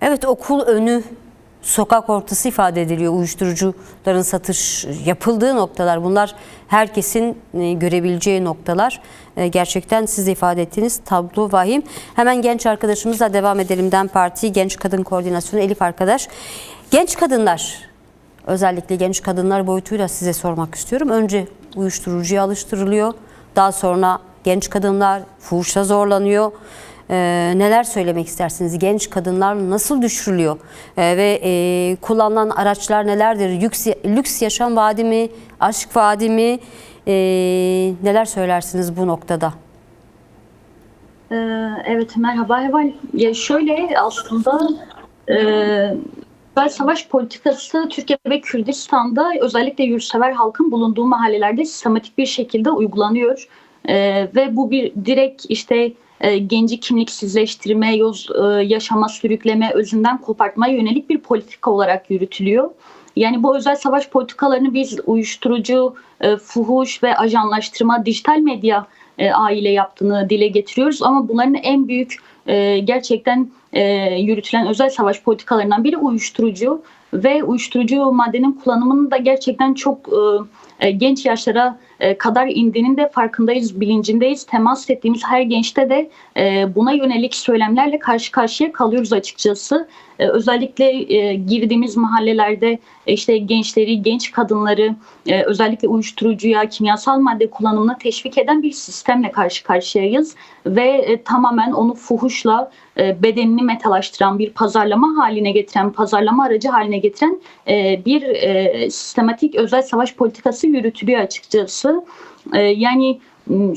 Evet okul önü sokak ortası ifade ediliyor. Uyuşturucuların satış yapıldığı noktalar bunlar herkesin e, görebileceği noktalar. E, Gerçekten siz de ifade ettiğiniz tablo vahim. Hemen genç arkadaşımızla devam edelim. DEM Parti Genç Kadın Koordinasyonu Elif arkadaş. Genç kadınlar özellikle genç kadınlar boyutuyla size sormak istiyorum. Önce uyuşturucuya alıştırılıyor. Daha sonra genç kadınlar fuhuşa zorlanıyor. Ee, neler söylemek istersiniz? Genç kadınlar nasıl düşürülüyor? Ee, ve e, kullanılan araçlar nelerdir? Lüks, lüks yaşam vaadi mi? Aşk vaadi mi? Ee, neler söylersiniz bu noktada? Evet merhaba Heval. Ya şöyle aslında e, Özel savaş politikası Türkiye ve Kürdistan'da özellikle yurtsever halkın bulunduğu mahallelerde sistematik bir şekilde uygulanıyor. Ee, ve bu bir direkt işte e, genci kimliksizleştirme, yoz, e, yaşama, sürükleme, özünden kopartmaya yönelik bir politika olarak yürütülüyor. Yani bu özel savaş politikalarını biz uyuşturucu, e, fuhuş ve ajanlaştırma, dijital medya e, aile yaptığını dile getiriyoruz. Ama bunların en büyük e, gerçekten e, yürütülen özel savaş politikalarından biri uyuşturucu ve uyuşturucu maddenin kullanımının da gerçekten çok e, e, genç yaşlara e, kadar indiğinin de farkındayız, bilincindeyiz. Temas ettiğimiz her gençte de e, buna yönelik söylemlerle karşı karşıya kalıyoruz açıkçası. E, özellikle e, girdiğimiz mahallelerde e, işte gençleri, genç kadınları e, özellikle uyuşturucuya, kimyasal madde kullanımına teşvik eden bir sistemle karşı karşıyayız ve e, tamamen onu fuhuşla e, bedenini metalaştıran bir pazarlama haline getiren, pazarlama aracı haline getiren e, bir e, sistematik özel savaş politikası yürütülüyor açıkçası. E, yani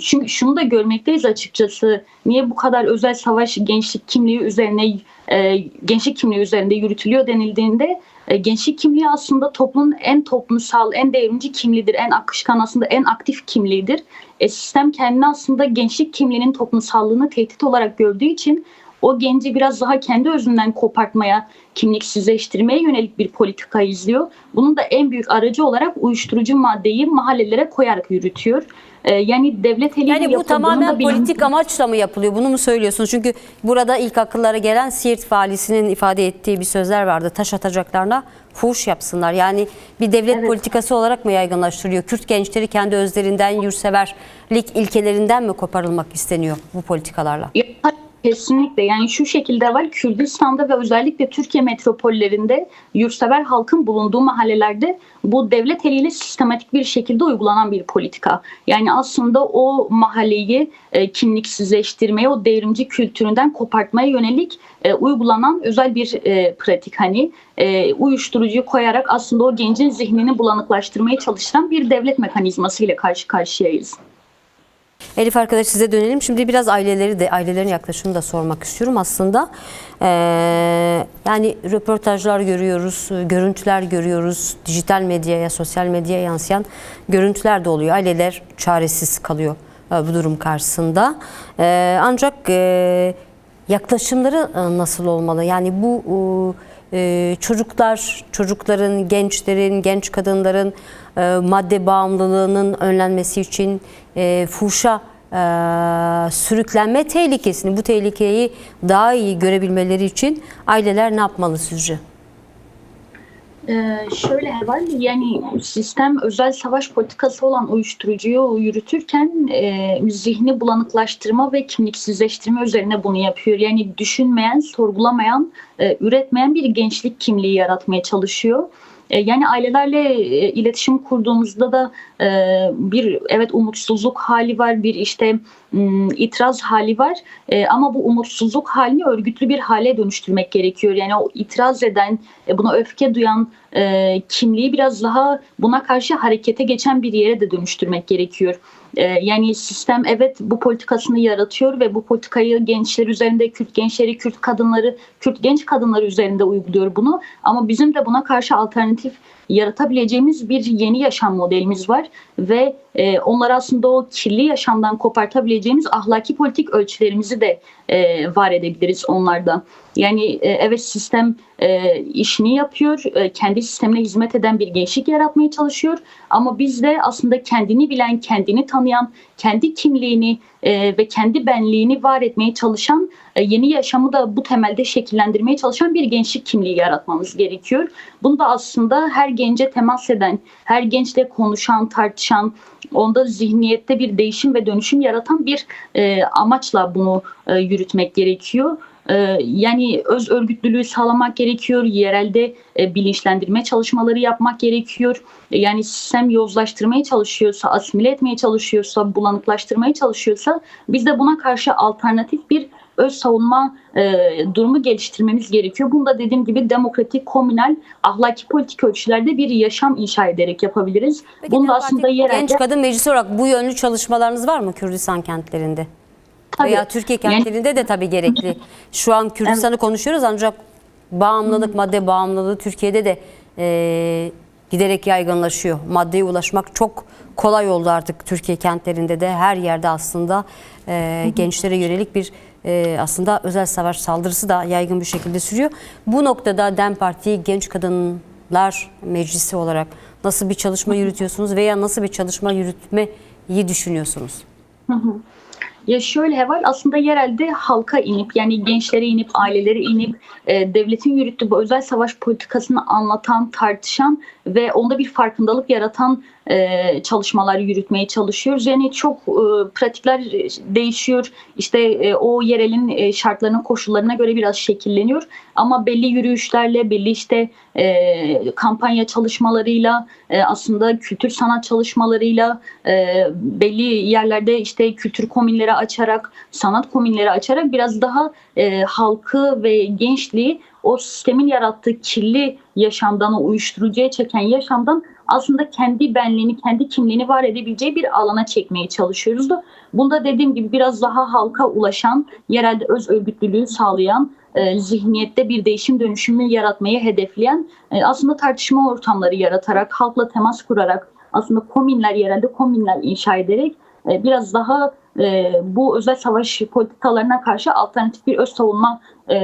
çünkü şunu da görmekteyiz açıkçası. Niye bu kadar özel savaş gençlik kimliği üzerine e, gençlik kimliği üzerinde yürütülüyor denildiğinde e, gençlik kimliği aslında toplumun en toplumsal, en devrimci kimliğidir, en akışkan aslında en aktif kimliğidir. E, sistem kendini aslında gençlik kimliğinin toplumsallığını tehdit olarak gördüğü için o genci biraz daha kendi özünden kopartmaya, kimliksizleştirmeye yönelik bir politika izliyor. Bunun da en büyük aracı olarak uyuşturucu maddeyi mahallelere koyarak yürütüyor. Ee, yani devlet eliyle Yani bu tamamen politik amaçla mı yapılıyor? Bunu mu söylüyorsunuz? Çünkü burada ilk akıllara gelen Siirt valisinin ifade ettiği bir sözler vardı. Taş atacaklarına fuhuş yapsınlar. Yani bir devlet Evet. politikası olarak mı yaygınlaştırılıyor? Kürt gençleri kendi özlerinden, yurtseverlik ilkelerinden mi koparılmak isteniyor bu politikalarla? Ya, Kesinlikle yani şu şekilde var Kürdistan'da ve özellikle Türkiye metropollerinde yurtsever halkın bulunduğu mahallelerde bu devlet eliyle sistematik bir şekilde uygulanan bir politika. Yani aslında o mahalleyi e, kimliksizleştirmeye, o devrimci kültüründen kopartmaya yönelik e, uygulanan özel bir e, pratik. Hani e, uyuşturucuyu koyarak aslında o gencin zihnini bulanıklaştırmaya çalışan bir devlet mekanizması ile karşı karşıyayız. Elif arkadaş size dönelim. Şimdi biraz aileleri de ailelerin yaklaşımını da sormak istiyorum aslında. Ee, yani röportajlar görüyoruz, görüntüler görüyoruz. Dijital medyaya, sosyal medyaya yansıyan görüntüler de oluyor. Aileler çaresiz kalıyor e, bu durum karşısında. Ee, ancak e, yaklaşımları e, nasıl olmalı? Yani bu e, çocuklar, çocukların, gençlerin, genç kadınların e, madde bağımlılığının önlenmesi için e, fuhuşa e, sürüklenme tehlikesini, bu tehlikeyi daha iyi görebilmeleri için aileler ne yapmalı sizce? Ee, şöyle var yani sistem özel savaş politikası olan uyuşturucuyu yürütürken e, zihni bulanıklaştırma ve kimliksizleştirme üzerine bunu yapıyor. Yani düşünmeyen, sorgulamayan, e, üretmeyen bir gençlik kimliği yaratmaya çalışıyor. E, Yani ailelerle e, iletişim kurduğumuzda da e, bir evet umutsuzluk hali var, bir işte itiraz hali var. E, ama bu umutsuzluk halini örgütlü bir hale dönüştürmek gerekiyor. Yani o itiraz eden, e, buna öfke duyan e, kimliği biraz daha buna karşı harekete geçen bir yere de dönüştürmek gerekiyor. Yani sistem evet bu politikasını yaratıyor ve bu politikayı gençler üzerinde, Kürt gençleri, Kürt kadınları, Kürt genç kadınları üzerinde uyguluyor bunu. Ama bizim de buna karşı alternatif yaratabileceğimiz bir yeni yaşam modelimiz var ve e, onları aslında o kirli yaşamdan kopartabileceğimiz ahlaki politik ölçülerimizi de e, var edebiliriz onlarda. Yani e, evet sistem e, işini yapıyor, e, kendi sistemine hizmet eden bir gençlik yaratmaya çalışıyor. Ama biz de aslında kendini bilen, kendini tanıyan, kendi kimliğini e, ve kendi benliğini var etmeye çalışan, e, yeni yaşamı da bu temelde şekillendirmeye çalışan bir gençlik kimliği yaratmamız gerekiyor. Bunu da aslında her gence temas eden, her gençle konuşan, tartışan, onda zihniyette bir değişim ve dönüşüm yaratan bir e, amaçla bunu e, yürütmek gerekiyor. E, yani öz örgütlülüğü sağlamak gerekiyor. Yerelde e, bilinçlendirme çalışmaları yapmak gerekiyor. E, yani sistem yozlaştırmaya çalışıyorsa, asimile etmeye çalışıyorsa, bulanıklaştırmaya çalışıyorsa biz de buna karşı alternatif bir öz savunma e, durumu geliştirmemiz gerekiyor. Bunu da dediğim gibi demokratik, komünel, ahlaki politik ölçülerde bir yaşam inşa ederek yapabiliriz. Peki, Bunu da aslında yerelde... Genç Kadın Meclisi olarak bu yönlü çalışmalarınız var mı Kürdistan kentlerinde? Tabii. Veya Türkiye Yani- kentlerinde de tabii gerekli. Şu an Kürdistan'ı konuşuyoruz ancak bağımlılık, madde bağımlılığı Türkiye'de de e, giderek yaygınlaşıyor. Maddeye ulaşmak çok kolay oldu artık Türkiye kentlerinde de her yerde aslında e, gençlere yönelik bir e, aslında özel savaş saldırısı da yaygın bir şekilde sürüyor. Bu noktada DEM Parti Genç Kadınlar Meclisi olarak nasıl bir çalışma yürütüyorsunuz veya nasıl bir çalışma yürütmeyi düşünüyorsunuz? Ya şöyle Heval aslında yerelde halka inip yani gençlere inip ailelere inip e, devletin yürüttüğü bu özel savaş politikasını anlatan, tartışan ve onda bir farkındalık yaratan e, çalışmalar yürütmeye çalışıyoruz. Yani çok e, pratikler değişiyor. İşte e, o yerelin e, şartlarına, koşullarına göre biraz şekilleniyor. Ama belli yürüyüşlerle, belli işte e, kampanya çalışmalarıyla, e, aslında kültür sanat çalışmalarıyla, e, belli yerlerde işte kültür komünleri açarak, sanat komünleri açarak biraz daha e, halkı ve gençliği o sistemin yarattığı kirli yaşamdan, o uyuşturucuya çeken yaşamdan aslında kendi benliğini, kendi kimliğini var edebileceği bir alana çekmeye çalışıyoruz da bunda dediğim gibi biraz daha halka ulaşan, yerelde öz örgütlülüğü sağlayan, e, zihniyette bir değişim dönüşümü yaratmayı hedefleyen e, aslında tartışma ortamları yaratarak, halkla temas kurarak, aslında komünler yerelde komünler inşa ederek e, biraz daha bu özel savaş politikalarına karşı alternatif bir öz savunma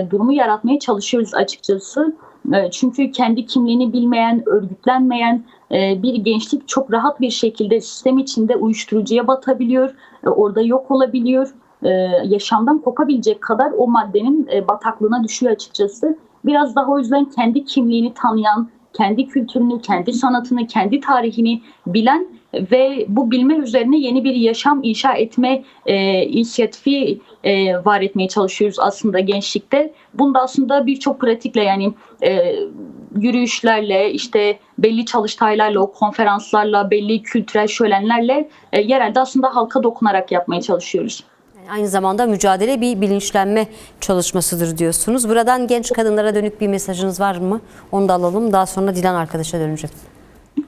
durumu yaratmaya çalışıyoruz açıkçası. E, çünkü kendi kimliğini bilmeyen, örgütlenmeyen e, bir gençlik çok rahat bir şekilde sistem içinde uyuşturucuya batabiliyor, e, orada yok olabiliyor, yaşamdan kopabilecek kadar o maddenin bataklığına düşüyor açıkçası. Biraz daha o yüzden kendi kimliğini tanıyan, kendi kültürünü, kendi sanatını, kendi tarihini bilen ve bu bilme üzerine yeni bir yaşam inşa etme e, inisiyatifi e, var etmeye çalışıyoruz aslında gençlikte. Bunda aslında birçok pratikle yani e, yürüyüşlerle, işte belli çalıştaylarla, o konferanslarla, belli kültürel şölenlerle e, yerelde aslında halka dokunarak yapmaya çalışıyoruz. Aynı zamanda mücadele bir bilinçlenme çalışmasıdır diyorsunuz. Buradan genç kadınlara dönük bir mesajınız var mı? Onu da alalım. Daha sonra Dilan arkadaşa döneceğim.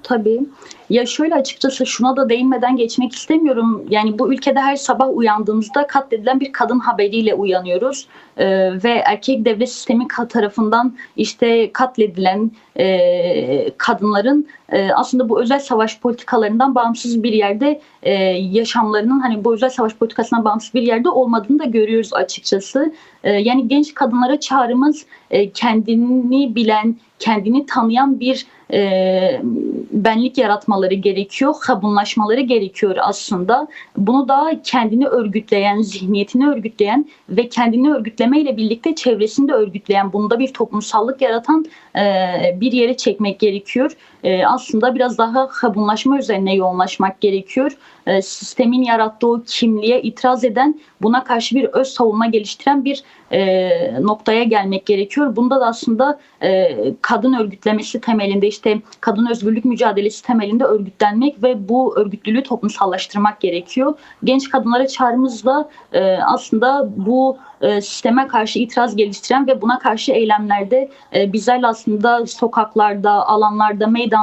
Tabii. Ya şöyle açıkçası şuna da değinmeden geçmek istemiyorum. Yani bu ülkede her sabah uyandığımızda katledilen bir kadın haberiyle uyanıyoruz. Ee, ve erkek devlet sistemi tarafından işte katledilen e, kadınların e, aslında bu özel savaş politikalarından bağımsız bir yerde e, yaşamlarının hani bu özel savaş politikasından bağımsız bir yerde olmadığını da görüyoruz açıkçası. E, yani genç kadınlara çağrımız e, kendini bilen, kendini tanıyan bir e, benlik yaratmaları gerekiyor, kabunlaşmaları gerekiyor aslında. Bunu da kendini örgütleyen, zihniyetini örgütleyen ve kendini örgütlemeyle birlikte çevresini de örgütleyen, bunda bir toplumsallık yaratan e, bir yere çekmek gerekiyor. E, aslında biraz daha kabunlaşma üzerine yoğunlaşmak gerekiyor. E, sistemin yarattığı kimliğe itiraz eden, buna karşı bir öz savunma geliştiren bir e, noktaya gelmek gerekiyor. Bunda da aslında e, kadın örgütlemesi temelinde işte kadın özgürlük mücadelesi temelinde örgütlenmek ve bu örgütlülüğü toplumsallaştırmak gerekiyor. Genç kadınlara çağrımız da e, aslında bu sisteme karşı itiraz geliştiren ve buna karşı eylemlerde e, bizlerle aslında sokaklarda, alanlarda, meydanlarda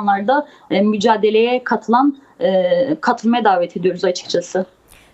e, mücadeleye katılan e, katılmaya davet ediyoruz açıkçası.